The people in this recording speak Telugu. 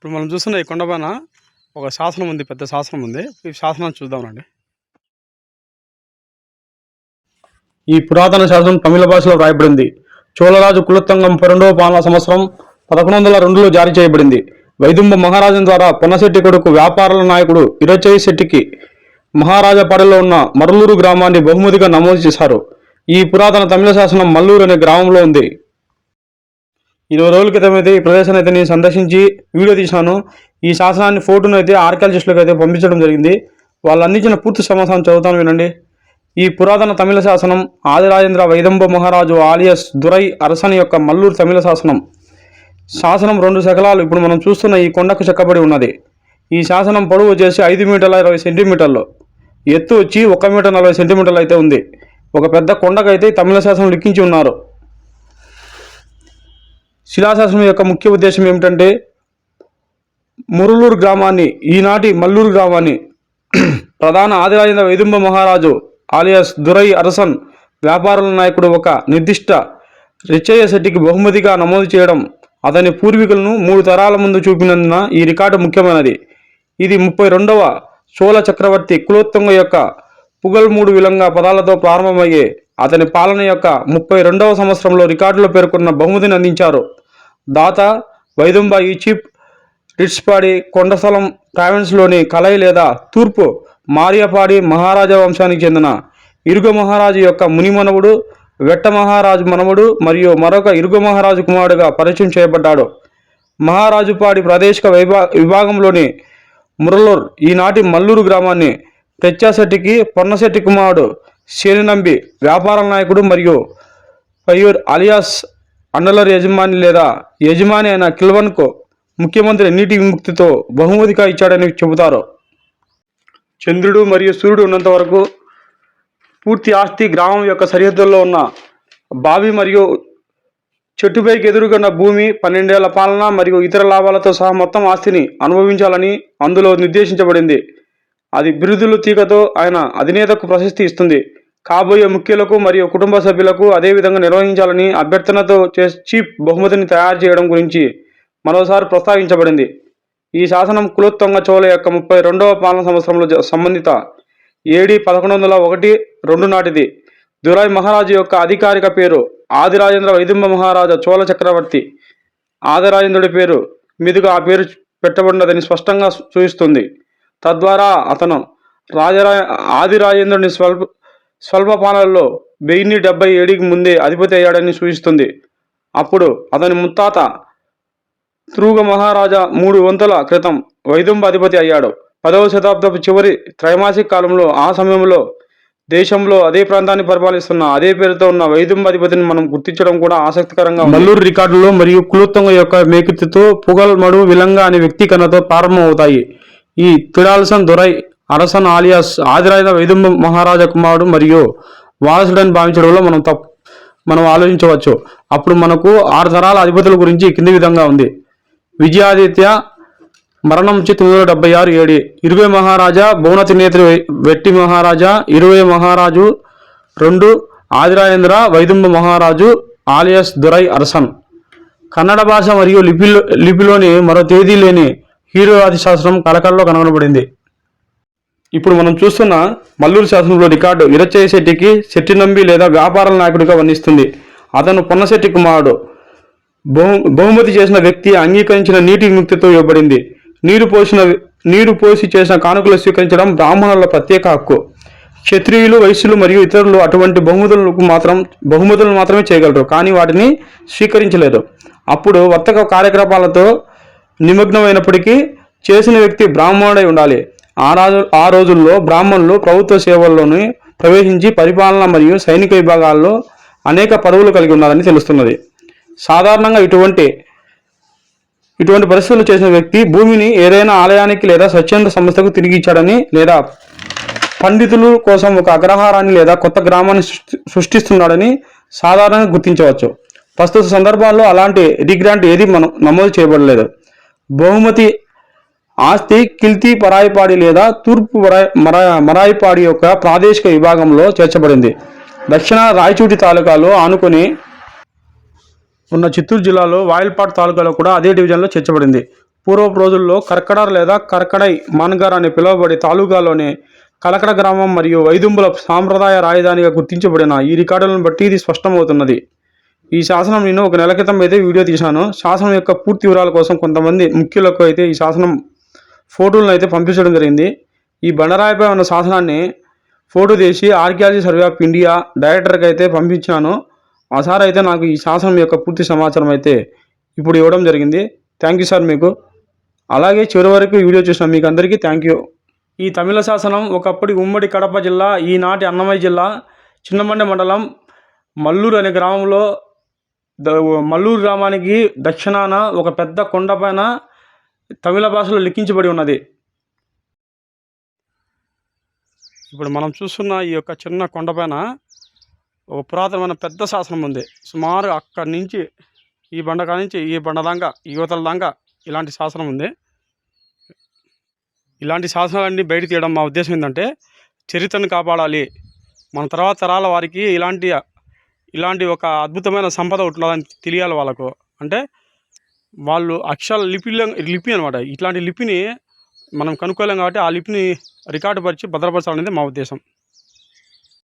ఇప్పుడు మనం చూస్తున్న ఈ కొండపైన ఒక శాసనం ఉంది పెద్ద శాసనం ఉంది. ఈ శాసనాన్ని చూద్దామండి ఈ పురాతన శాసనం తమిళ భాషలో రాయబడింది చోళరాజు కులత్తంగం పన్నెండవ పాలన సంవత్సరం పదకొండు వందల రెండులో జారీ చేయబడింది. వైదుంబ మహారాజన్ ద్వారా పొన్నశెట్టి కొడుకు వ్యాపారుల నాయకుడు ఇరచయ్య శెట్టికి మహారాజపాడలో ఉన్న మరలూరు గ్రామాన్ని బహుమతిగా నమోదు చేశారు. ఈ పురాతన తమిళ శాసనం మల్లూరు అనే గ్రామంలో ఉంది. ఇరవై రోజుల క్రితం అయితే ఈ ప్రదేశాన్ని అయితే నేను సందర్శించి వీడియో తీశాను ఈ శాసనాన్ని ఫోటోను అయితే ఆర్కాలజిస్టులకు అయితే పంపించడం జరిగింది. వాళ్ళు అందించిన పూర్తి సమాచారం చదువుతాను వినండి. ఈ పురాతన తమిళ శాసనం ఆదిరాజేంద్ర వైదంబ మహారాజు ఆలియస్ దురై అరసన్ యొక్క మల్లూరు తమిళ శాసనం. శాసనం రెండు శకలాలు ఇప్పుడు మనం చూస్తున్న ఈ కొండకు చెక్కబడి ఉన్నది. ఈ శాసనం పొడవు వచ్చేసి ఐదు మీటర్ల ఇరవై సెంటీమీటర్లు. ఎత్తు వచ్చి ఒక మీటర్ నలభై సెంటీమీటర్లు అయితే ఉంది. ఒక పెద్ద కొండకైతే తమిళ శాసనం లిఖించి ఉన్నారు. శిలాశాసనం యొక్క ముఖ్య ఉద్దేశం ఏమిటంటే మురులూరు గ్రామాన్ని ఈనాటి మల్లూరు గ్రామాన్ని ప్రధాన ఆదిరాజేంద్ర వైదుంబ మహారాజు ఆలియాస్ దురై అరసన్ వ్యాపారుల నాయకుడు ఒక నిర్దిష్ట రిచయ్య శెట్టికి బహుమతిగా నమోదు చేయడం అతని పూర్వీకులను మూడు తరాల ముందు చూపినందున ఈ రికార్డు ముఖ్యమైనది. ఇది ముప్పై రెండవ చోళ చక్రవర్తి కులోత్తుంగ యొక్క పుగల్మూడు విలంగా పదాలతో ప్రారంభమయ్యే అతని పాలన యొక్క ముప్పై రెండవ సంవత్సరంలో రికార్డులో పేర్కొన్న బహుమతిని అందించారు. దాత వైదుంబ ఈచిప్ రిట్స్పాడి కొండస్థలం ప్రావిన్స్లోని కలై లేదా తూర్పు మారియపాడి మహారాజా వంశానికి చెందిన ఇరుగు మహారాజు యొక్క మునిమనవుడు వెట్ట మహారాజు మనవడు మరియు మరొక ఇరుగు మహారాజు కుమారుడుగా పరిచయం చేయబడ్డాడు. మహారాజుపాడి ప్రాదేశిక విభా విభాగంలోని మురళూర్ ఈనాటి మల్లూరు గ్రామాన్ని ప్రత్యాశెట్టికి పొన్నశెట్టి కుమారుడు శేనినంబి వ్యాపార నాయకుడు మరియు పయ్యూర్ అలియాస్ అండలర్ యజమాని లేదా యజమాని అయిన కిల్వన్కు ముఖ్యమంత్రి నీటి విముక్తితో బహుమతిగా ఇచ్చాడని చెబుతారు. చంద్రుడు మరియు సూర్యుడు ఉన్నంత వరకు పూర్తి ఆస్తి గ్రామం యొక్క సరిహద్దుల్లో ఉన్న బావి మరియు చెట్టుపైకి ఎదురుకున్న భూమి పన్నెండేళ్ళ పాలన మరియు ఇతర లాభాలతో సహా మొత్తం ఆస్తిని అనుభవించాలని అందులో నిర్దేశించబడింది. అది బిరుదులు తీగతో ఆయన అధినేతకు ప్రశస్తి ఇస్తుంది. కాబోయే ముఖ్యులకు మరియు కుటుంబ సభ్యులకు అదేవిధంగా నిర్వహించాలని అభ్యర్థనతో చే చీఫ్ బహుమతిని తయారు చేయడం గురించి మరోసారి ప్రస్తావించబడింది. ఈ శాసనం కులోత్తంగ చోళ యొక్క ముప్పై రెండవ పాలన సంవత్సరంలో సంబంధిత ఏడి పదకొండు వందల ఒకటి రెండు నాటిది. దురాయ్ మహారాజు యొక్క అధికారిక పేరు ఆదిరాజేంద్ర వైదుంబ మహారాజా చోళ చక్రవర్తి ఆదిరాజేంద్రుడి పేరు మీదుగా ఆ పేరు పెట్టబడినదని స్పష్టంగా సూచిస్తుంది. తద్వారా అతను రాజరా ఆదిరాజేంద్రుని స్వల్ప స్వల్ప పాలనలో వెయ్యిన్ని డెబ్బై ఏడుకి ముందే అధిపతి అయ్యాడని సూచిస్తుంది. అప్పుడు అతని ముత్తాత త్రూగ మహారాజా మూడు వంతుల క్రితం వైదుంబ అధిపతి అయ్యాడు. పదవ శతాబ్దపు చివరి త్రైమాసిక కాలంలో ఆ సమయంలో దేశంలో అదే ప్రాంతాన్ని పరిపాలిస్తున్న అదే పేరుతో ఉన్న వైదుంబ అధిపతిని మనం గుర్తించడం కూడా ఆసక్తికరంగా మల్లూరు రికార్డులో మరియు కులోత్తంగ యొక్క మేకెత్తుతో పుగల్ మడు విలంగా అనే వ్యక్తీకరణతో ప్రారంభమవుతాయి. ఈ తిడాల్సన్ దొరై అరసన్ ఆలియాస్ ఆదిరాజ వైదుంబ మహారాజా కుమారుడు మరియు వారసుడని భావించడంలో మనం తప్పు మనం ఆలోచించవచ్చు. అప్పుడు మనకు ఆరు తరాల అధిపతుల గురించి కింది విధంగా ఉంది. విజయాదిత్య మరణం వచ్చి తొమ్మిది వందల డెబ్బై ఆరు ఏడి. ఇరవై మహారాజా భువన త్రినేత్రి వెట్టి మహారాజా ఇరవై మహారాజు రెండు ఆదిరాజేంద్ర వైదుంబ మహారాజు ఆలియస్ దురై అరసన్. కన్నడ భాష మరియు లిపిలో లిపిలోని మరో తేదీ లేని హీరో ఆది శాస్త్రం కలకల్లో కనుగొనబడింది. ఇప్పుడు మనం చూస్తున్న మల్లూరు శాసనంలో రికార్డు ఇరచయ్య శెట్టికి శెట్టి నంబి లేదా వ్యాపార నాయకుడిగా వర్ణిస్తుంది. అతను పొన్నశెట్టి కుమారుడు. బహు బహుమతి చేసిన వ్యక్తి అంగీకరించిన నీటి విముక్తితో ఇవ్వబడింది. నీరు పోసిన నీరు పోసి చేసిన కానుకలు స్వీకరించడం బ్రాహ్మణుల ప్రత్యేక హక్కు. క్షత్రియులు వైశ్యులు మరియు ఇతరులు అటువంటి బహుమతులకు మాత్రం బహుమతులను మాత్రమే చేయగలరు కానీ వాటిని స్వీకరించలేదు. అప్పుడు వర్తక కార్యకలాపాలతో నిమగ్నమైనప్పటికీ చేసిన వ్యక్తి బ్రాహ్మణుడై ఉండాలి. ఆ రాజు ఆ రోజుల్లో బ్రాహ్మణులు ప్రభుత్వ సేవల్లోని ప్రవేశించి పరిపాలన మరియు సైనిక విభాగాల్లో అనేక పదవులు కలిగి ఉన్నారని తెలుస్తున్నది. సాధారణంగా ఇటువంటి ఇటువంటి పరిస్థితులు చేసిన వ్యక్తి భూమిని ఏదైనా ఆలయానికి లేదా స్వచ్ఛంద సంస్థకు తిరిగి ఇచ్చాడని లేదా పండితులు కోసం ఒక అగ్రహారాన్ని లేదా కొత్త గ్రామాన్ని సృష్టిస్తున్నాడని సాధారణంగా గుర్తించవచ్చు. ప్రస్తుత సందర్భాల్లో అలాంటి రిగ్రాంట్ ఏది మనం నమోదు చేయబడలేదు. బహుమతి ఆస్తి కిల్తీ పరాయిపాడి లేదా తూర్పు మరాయిపాడి యొక్క ప్రాదేశిక విభాగంలో చేర్చబడింది. దక్షిణ రాయచూటి తాలూకాలో ఆనుకొని ఉన్న చిత్తూరు జిల్లాలో వాయిల్పాట్ తాలూకాలో కూడా అదే డివిజన్లో చేర్చబడింది. పూర్వపు రోజుల్లో కర్కడార్ లేదా కర్కడై మాన్గార్ అని పిలువబడే తాలూకాలోని కలకడ గ్రామం మరియు వైదుంబుల సాంప్రదాయ రాజధానిగా గుర్తించబడిన ఈ రికార్డులను బట్టి ఇది స్పష్టమవుతున్నది. ఈ శాసనం నేను ఒక నెల క్రితం అయితే వీడియో తీశాను. శాసనం యొక్క పూర్తి వివరాల కోసం కొంతమంది ముఖ్యులకు అయితే ఈ శాసనం ఫోటోలను అయితే పంపించడం జరిగింది. ఈ బండరాయిపై ఉన్న శాసనాన్ని ఫోటో తీసి ఆర్కియాలజీ సర్వే ఆఫ్ ఇండియా డైరెక్టర్కి అయితే పంపించాను. ఆ సార్ అయితే నాకు ఈ శాసనం యొక్క పూర్తి సమాచారం అయితే ఇప్పుడు ఇవ్వడం జరిగింది. థ్యాంక్ యూ సార్ మీకు. అలాగే చివరి వరకు వీడియో చూసిన మీకు అందరికీ థ్యాంక్ యూ. ఈ తమిళ శాసనం ఒకప్పటి ఉమ్మడి కడప జిల్లా ఈనాటి అన్నమయ్య జిల్లా చిన్నమండ మండలం మల్లూరు అనే గ్రామంలో మల్లూరు గ్రామానికి దక్షిణాన ఒక పెద్ద కొండపైన తమిళ భాషలో లిఖించబడి ఉన్నది. ఇప్పుడు మనం చూస్తున్న ఈ యొక్క చిన్న కొండపైన ఒక పురాతనమైన పెద్ద శాసనం ఉంది. సుమారు అక్కడి నుంచి ఈ బండ నుంచి ఈ బండ దాకా ఈ యువతల దాకా ఇలాంటి శాసనం ఉంది. ఇలాంటి శాసనాలన్నీ బయట తీయడం మా ఉద్దేశం ఏంటంటే చరిత్రను కాపాడాలి. మన తర్వాత తరాల వారికి ఇలాంటి ఇలాంటి ఒక అద్భుతమైన సంపద ఉంటుందని తెలియాలి వాళ్ళకు. అంటే వాళ్ళు అక్షరాల లిపిలో లిపి అనమాట ఇట్లాంటి లిపిని మనం కనుక్కోలేం కాబట్టి ఆ లిపిని రికార్డు పరిచి భద్రపరచాలనేది మా ఉద్దేశం.